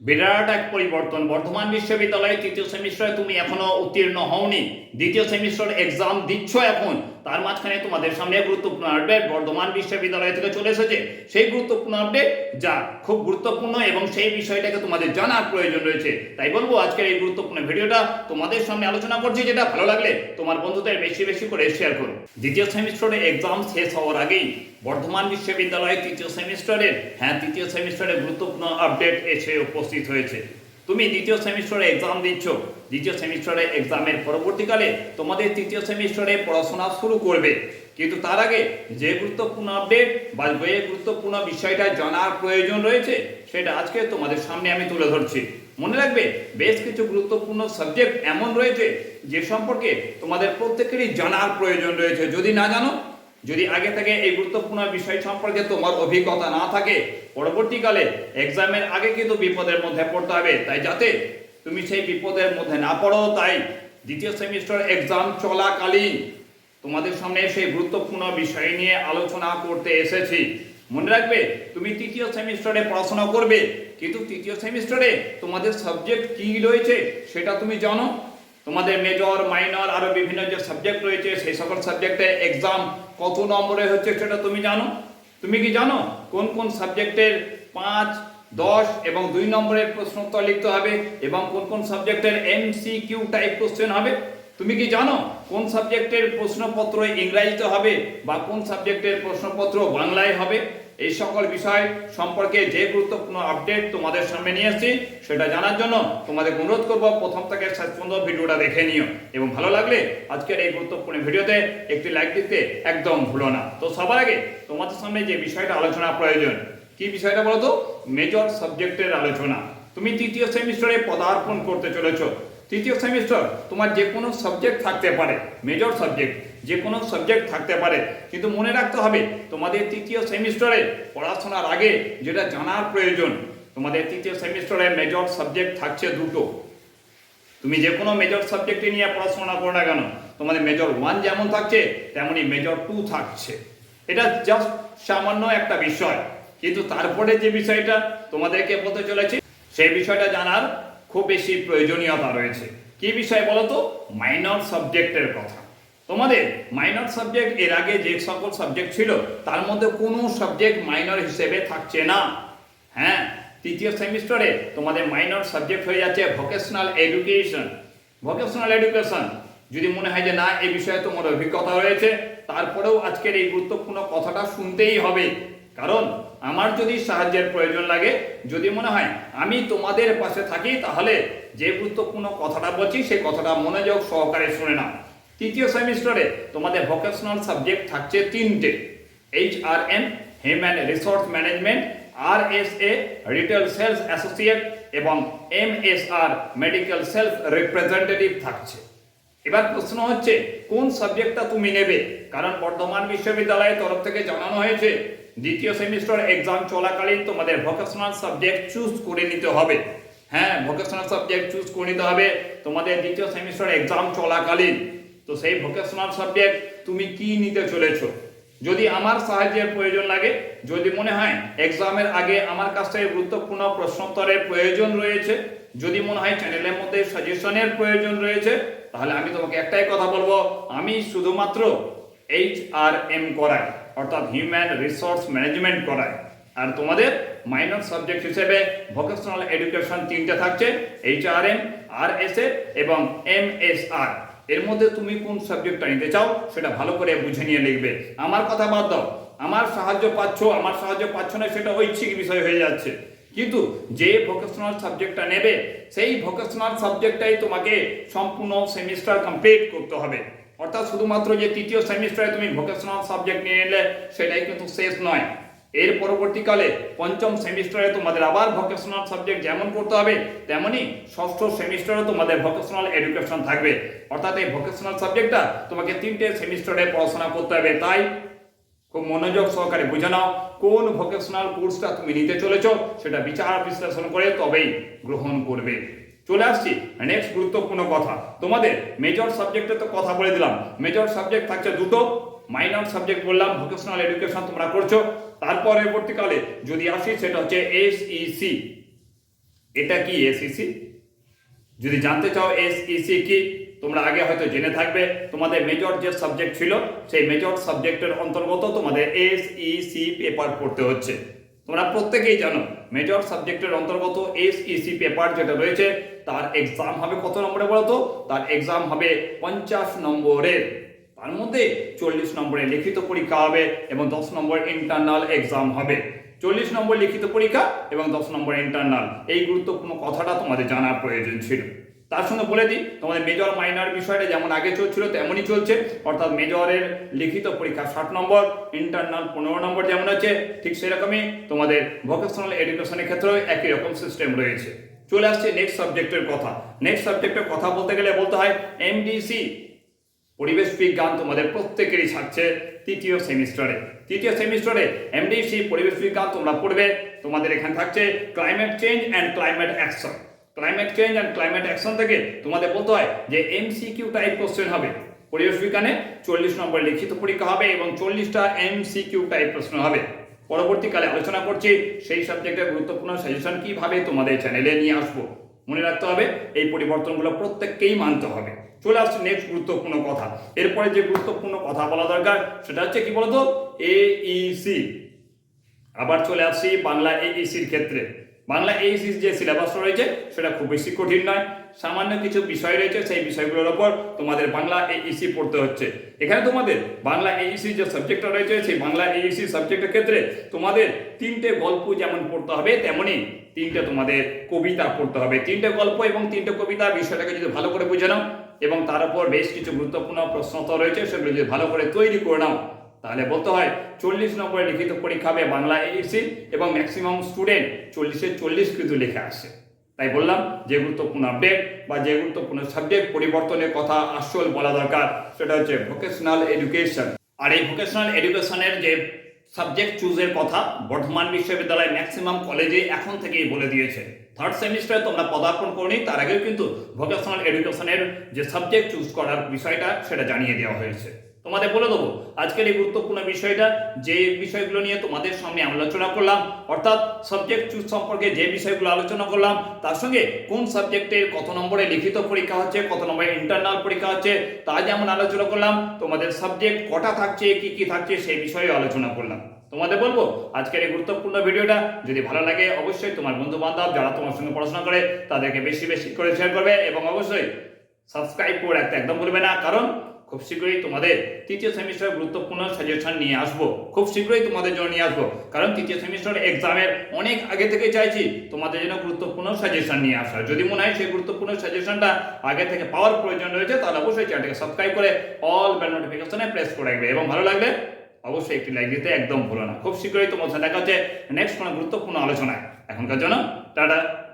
বিরাট এক পরিবর্তন। বর্তমান বিশ্ববিদ্যালয়ে তৃতীয় সেমিস্টারে তুমি এখনও উত্তীর্ণ হওনি। দ্বিতীয় সেমিস্টার এক্সাম দিচ্ছ এখন। তার মাঝখানে তোমাদের সামনে গুরুত্বপূর্ণ আপডেট বর্ধমান বিশ্ববিদ্যালয় থেকে চলে এসেছে। সেই গুরুত্বপূর্ণ আপডেট যা খুব গুরুত্বপূর্ণ এবং সেই বিষয়টাকে তোমাদের জানার প্রয়োজন রয়েছে। তাই বলব, আজকের এই গুরুত্বপূর্ণ ভিডিওটা তোমাদের সামনে আলোচনা করছি, যেটা ভালো লাগলে তোমার বন্ধুদের বেশি বেশি করে শেয়ার করো। দ্বিতীয় সেমিস্টারে এক্সাম শেষ হওয়ার আগেই বর্ধমান বিশ্ববিদ্যালয়ে তৃতীয় সেমিস্টারের হ্যাঁ তৃতীয় সেমিস্টারের গুরুত্বপূর্ণ আপডেট এসে উপস্থিত হয়েছে। তুমি দ্বিতীয় সেমিস্টারে এক্সাম দিচ্ছ, দ্বিতীয় সেমিস্টারে এক্সামের পরবর্তীকালে তোমাদের তৃতীয় সেমিস্টারে পড়াশোনা শুরু করবে। কিন্তু তার আগে যে গুরুত্বপূর্ণ আপডেট বা যে গুরুত্বপূর্ণ বিষয়টা জানার প্রয়োজন রয়েছে, সেটা আজকে তোমাদের সামনে আমি তুলে ধরছি। মনে রাখবে, বেশ কিছু গুরুত্বপূর্ণ সাবজেক্ট এমন রয়েছে যে সম্পর্কে তোমাদের প্রত্যেকেরই জানার প্রয়োজন রয়েছে। যদি না জানো যদি আগে থেকে এই গুরুত্বপূর্ণ বিষয় সম্পর্কে তোমার অভিজ্ঞতা না থাকে, পরবর্তীকালে এক্সামের আগে কিন্তু বিপদের মধ্যে পড়তে হবে। তাই যাতে তুমি সেই বিপদের মধ্যে না পড়ো, তাই দ্বিতীয় সেমিস্টার এক্সাম চলাকালীন তোমাদের সামনে সেই গুরুত্বপূর্ণ বিষয় নিয়ে আলোচনা করতে এসেছি। মনে রাখবে, তুমি তৃতীয় সেমিস্টারে পড়াশোনা করবে, কিন্তু তৃতীয় সেমিস্টারে তোমাদের সাবজেক্ট কি রয়েছে সেটা তুমি জানো। তোমাদের মেজর মাইনর আরও বিভিন্ন যে সাবজেক্ট রয়েছে, সেই সকল সাবজেক্টে এক্সাম কত নম্বরে হচ্ছে সেটা তুমি জানো? তুমি কি জানো? কোন কোন সাবজেক্টের পাঁচ, দশ এবং দুই নম্বরের প্রশ্নোত্তর লিখতে হবে এবং কোন কোন সাবজেক্টের এমসি কিউ টাইপ কোশ্চেন হবে? তুমি কি জানো? কোন সাবজেক্টের প্রশ্নপত্র ইংরাজিতে হবে বা কোন সাবজেক্টের প্রশ্নপত্র বাংলায় হবে? এই সকল বিষয় সম্পর্কে যে গুরুত্বপূর্ণ আপডেট তোমাদের সামনে নিয়ে এসেছি, সেটা জানার জন্য তোমাদের অনুরোধ করব প্রথম থেকে শেষ পর্যন্ত ভিডিওটা দেখে নিও। এবং ভালো লাগলে আজকের এই গুরুত্বপূর্ণ ভিডিওতে একটি লাইক দিতে একদম ভুলো না। তো সবার আগে তোমাদের সামনে যে বিষয়টা আলোচনা প্রয়োজন, কি বিষয়টা বলো তো? মেজর সাবজেক্টের আলোচনা। তুমি তৃতীয় সেমিস্টারে পদার্পণ করতে চলেছো। তৃতীয় সেমিস্টার তোমার যে কোনো সাবজেক্ট থাকতে পারে মেজর সাবজেক্ট যে কোনো সাবজেক্ট থাকতে পারে। কিন্তু মনে রাখতে হবে, তোমাদের তৃতীয় সেমিস্টারে পড়াশোনার আগে যেটা জানার প্রয়োজন, তোমাদের তৃতীয় সেমিস্টারে মেজর সাবজেক্ট থাকছে দুটো। তুমি যে কোনো মেজর সাবজেক্টে নিয়ে পড়াশোনা করো না কেন, তোমাদের মেজর ওয়ান যেমন থাকছে, তেমনই মেজর টু থাকছে। এটা জাস্ট সামান্য একটা বিষয়। কিন্তু তারপরে যে বিষয়টা তোমাদেরকে বলতে চলেছি, সেই বিষয়টা জানার খুব বেশি প্রয়োজনীয়তা রয়েছে। কি বিষয় বলো তো মাইনর সাবজেক্টের কথা। তোমাদের মাইনর সাবজেক্ট এর আগে যে সকল সাবজেক্ট ছিল, তার মধ্যে কোনো সাবজেক্ট মাইনর হিসেবে থাকছে না। হ্যাঁ? তৃতীয় সেমিস্টারে তোমাদের মাইনর সাবজেক্ট হয়ে যাচ্ছে ভোকেশনাল এডুকেশন ভোকেশনাল এডুকেশন যদি মনে হয় যে না এই বিষয়ে তোমার অভিজ্ঞতা রয়েছে, তারপরেও আজকের এই গুরুত্বপূর্ণ কথাটা শুনতেই হবে। কারণ আমার যদি সাহায্যের প্রয়োজন লাগে, যদি মনে হয় আমি তোমাদের পাশে থাকি, তাহলে যে গুরুত্বপূর্ণ কথাটা বলছি, সেই কথাটা মনোযোগ সহকারে শুনে নাও। তৃতীয় সেমিস্টারে তোমাদের ভোকেশনাল সাবজেক্ট থাকছে তিনটে H R M human resource management R S A retail sales associate এবং M S R medical self representative থাকছে। এবার প্রশ্ন হচ্ছে, কোন সাবজেক্টটা তুমি নেবে? কারণ বর্ধমান বিশ্ববিদ্যালয়ের তরফ থেকে জানানো হয়েছে, দ্বিতীয় সেমিস্টার এক্সাম চলাকালীন তোমাদের ভোকেশনাল সাবজেক্ট চুজ করে নিতে হবে। হ্যাঁ ভোকেশনাল সাবজেক্ট চুজ করে নিতে হবে, তোমাদের দ্বিতীয় সেমিস্টার এক্সাম চলাকালীন। তো সেই ভোকেশনাল সাবজেক্ট তুমি কি নিতে চলেছো? যদি আমার সাহায্যের প্রয়োজন লাগে, যদি মনে হয় এক্সামের আগে আমার কাছ থেকে গুরুত্বপূর্ণ প্রশ্নোত্তরের প্রয়োজন রয়েছে, যদি মনে হয় চ্যানেলের মধ্যে সাজেশনের প্রয়োজন রয়েছে তাহলে আমি তোমাকে একটাই কথা বলব, আমি শুধুমাত্র এইচ আর এম করাই, অর্থাৎ হিউম্যান রিসোর্স ম্যানেজমেন্ট করাই। আর তোমাদের মাইনর সাবজেক্ট হিসেবে ভোকেশনাল এডুকেশন তিনটে থাকছে H R M R S A এবং এম এস আর এর মধ্যে তুমি কোন সাবজেক্টটা নিতে চাও, সেটা ভালো করে বুঝে নিয়ে লিখবে। আমার কথা বাদ দাও। আমার সাহায্য পাচ্ছ, আমার সাহায্য পাচ্ছ না, সেটা ঐচ্ছিক বিষয় হয়ে যাচ্ছে। কিন্তু যে ভোকেশনাল সাবজেক্টটা নেবে, সেই ভোকেশনাল সাবজেক্টটাই তোমাকে সম্পূর্ণ সেমিস্টার কমপ্লিট করতে হবে। অর্থাৎ শুধুমাত্র যে তৃতীয় সেমিস্টারে তুমি ভোকেশনাল সাবজেক্ট নিয়ে এলে, সেটাই কিন্তু শেষ নয়। এর পরবর্তীকালে পঞ্চম সেমিস্টারে তোমাদের আবার ভোকেশনাল সাবজেক্ট যেমন করতে হবে, তেমনি ষষ্ঠ সেমিস্টারে তোমাদের ভোকেশনাল এডুকেশন থাকবে। অর্থাৎ এই ভোকেশনাল সাবজেক্টটা তোমাকে তিনটে সেমিস্টারে পড়াশোনা করতে হবে। তাই খুব মনোযোগ সহকারে বুঝে নাও কোন ভোকেশনাল কোর্সটা তুমি নিতে চলেছো, সেটা বিচার, বিশ্লেষণ করে তবেই গ্রহণ করবে। চলে আসছি নেক্সট গুরুত্বপূর্ণ কথা। তোমাদের মেজর সাবজেক্টে তো কথা বলে দিলাম। মেজর সাবজেক্ট থাকছে দুটো। মাইনর সাবজেক্ট বললাম ভোকেশনাল এডুকেশন তোমরা করছ। তার পরবর্তীকালে যদি আসি, সেটা হচ্ছে এসইসি এটা কি এসইসি যদি জানতে চাও এসইসি কি? তোমরা আগে হয়তো জেনে থাকবে, তোমাদের মেজর যে সাবজেক্ট ছিল, সেই মেজর সাবজেক্টের অন্তর্গত তোমাদের এসইসি পেপার পড়তে হচ্ছে। তোমরা প্রত্যেকেই জানো মেজর সাবজেক্টের অন্তর্গত এসইসি পেপার যেটা রয়েছে, তার এক্সাম হবে কত নম্বরে বলো তো তার এক্সাম হবে পঞ্চাশ নম্বরের তার মধ্যে চল্লিশ নম্বরে লিখিত পরীক্ষা হবে এবং দশ নম্বর ইন্টারনাল এক্সাম হবে। চল্লিশ নম্বর লিখিত পরীক্ষা এবং দশ নম্বর ইন্টারনাল এই গুরুত্বপূর্ণ কথাটা তোমাদের জানার প্রয়োজন ছিল। তার সঙ্গে বলে দিই, তোমাদের মেজর মাইনর বিষয়টা যেমন আগে চলছিল, তেমনই চলছে। অর্থাৎ মেজরের লিখিত পরীক্ষা ষাট নম্বর ইন্টারনাল পনেরো নম্বর যেমন আছে, ঠিক সেরকমই তোমাদের ভোকেশনাল এডুকেশনের ক্ষেত্রেও একই রকম সিস্টেম রয়েছে। চলে আসছে নেক্সট সাবজেক্টের কথা। নেক্সট সাবজেক্টের কথা বলতে গেলে বলতে হয় এমডিসি পরিবেশ বিজ্ঞান তোমাদের প্রত্যেকেরই থাকছে তৃতীয় সেমিস্টারে। তৃতীয় সেমিস্টারে এমডিসি পরিবেশ বিজ্ঞান তোমরা পড়বে, তোমাদের এখানে থাকছে climate change and climate action climate change and climate action থেকে তোমাদের বলতে হয় যে এমসিকিউ টাইপ কোশ্চেন হবে। পরিবেশ বিজ্ঞানে চল্লিশ নম্বর লিখিত পরীক্ষা হবে এবং চল্লিশটা এমসিকিউ টাইপ প্রশ্ন হবে। পরবর্তীকালে আলোচনা করছি, সেই সাবজেক্টের গুরুত্বপূর্ণ সাজেশন কীভাবে তোমাদের চ্যানেলে নিয়ে আসব। মনে রাখতে হবে, এই পরিবর্তনগুলো প্রত্যেককেই মানতে হবে। চলে আসছে নেক্সট গুরুত্বপূর্ণ কথা। এরপরে যে গুরুত্বপূর্ণ কথা বলা দরকার, সেটা হচ্ছে কি বলতো? এইসি আবার চলে আসছি বাংলা এইসির ক্ষেত্রে। বাংলা এইসির যে সিলেবাস রয়েছে, সেটা খুব বেশি কঠিন নয়। সামান্য কিছু বিষয় রয়েছে, সেই বিষয়গুলোর ওপর তোমাদের বাংলা এইসি পড়তে হচ্ছে। এখানে তোমাদের বাংলা এ এইসি যে সাবজেক্টটা রয়েছে, সেই বাংলা এ এইসি সাবজেক্টের ক্ষেত্রে তোমাদের তিনটে গল্প যেমন পড়তে হবে তেমনই তিনটে তোমাদের কবিতা পড়তে হবে। তিনটে গল্প এবং তিনটে কবিতা বিষয়টাকে যদি ভালো করে বুঝে নাও, এবং তার উপর বেশ কিছু গুরুত্বপূর্ণ প্রশ্ন রয়েছে, সেগুলো যদি ভালো করে তৈরি করে নাও তাহলে বলতে হয় চল্লিশ নম্বরে লিখিত পরীক্ষা হবে বাংলা এইসি এবং ম্যাক্সিমাম স্টুডেন্ট চল্লিশে চল্লিশ কিন্তু লিখে আসে। তাই বললাম, যে গুরুত্বপূর্ণ আপডেট বা যে গুরুত্বপূর্ণ সাবজেক্ট পরিবর্তনের কথা আসল বলা দরকার, সেটা হচ্ছে ভোকেশনাল এডুকেশন আর এই ভোকেশনাল এডুকেশনের যে সাবজেক্ট চুজের কথা বর্ধমান বিশ্ববিদ্যালয় ম্যাক্সিমাম কলেজে এখন থেকেই বলে দিয়েছে। থার্ড সেমিস্টারে তোমরা পদার্পণ করনি তার আগেও কিন্তু ভোকেশনাল এডুকেশনের যে সাবজেক্ট চুজ করার বিষয়টা সেটা জানিয়ে দেওয়া হয়েছে। তোমাদের বলে দেবো। আজকের এই গুরুত্বপূর্ণ বিষয়টা, যে বিষয়গুলো নিয়ে তোমাদের সামনে আলোচনা করলাম, অর্থাৎ সাবজেক্ট চুজ সম্পর্কে যে বিষয়গুলো আলোচনা করলাম, তার সঙ্গে কোন সাবজেক্টের কত নম্বরে লিখিত পরীক্ষা হচ্ছে, কত নম্বরে ইন্টারনাল পরীক্ষা হচ্ছে, তা যেমন আলোচনা করলাম, তোমাদের সাবজেক্ট কটা থাকছে, কি কি থাকছে সেই বিষয়ে আলোচনা করলাম। তোমাদের বলব, আজকের এই গুরুত্বপূর্ণ ভিডিওটা, যদি ভালো লাগে অবশ্যই তোমার বন্ধু বান্ধব যারা তোমার সঙ্গে পড়াশোনা করে, তাদেরকে বেশি বেশি করে শেয়ার করবে এবং অবশ্যই সাবস্ক্রাইব করে রাখতে একদম ভুলবে না, কারণ খুব শীঘ্রই তোমাদের তৃতীয় সেমিস্টার গুরুত্বপূর্ণ সাজেশন নিয়ে আসব। খুব শীঘ্রই তোমাদের জন্য নিয়ে আসব। কারণ তৃতীয় সেমিস্টার এক্সামের অনেক আগে থেকে চাইছি তোমাদের জন্য গুরুত্বপূর্ণ সাজেশন নিয়ে আসা যদি মনে হয় সেই গুরুত্বপূর্ণ সাজেশনটা আগে থেকে পাওয়ার প্রয়োজন রয়েছে, তাহলে অবশ্যই চ্যানেলটাকে সাবস্ক্রাইব করে অল বেল নোটিফিকেশনে প্রেস করে রাখবে। এবং ভালো লাগলে অবশ্যই একটি লাইক দিতে একদম ভুলো না। খুব শীঘ্রই তোমার সাথে দেখা হচ্ছে নেক্সট কোনো গুরুত্বপূর্ণ আলোচনায়। এখনকার জন্য টাটা।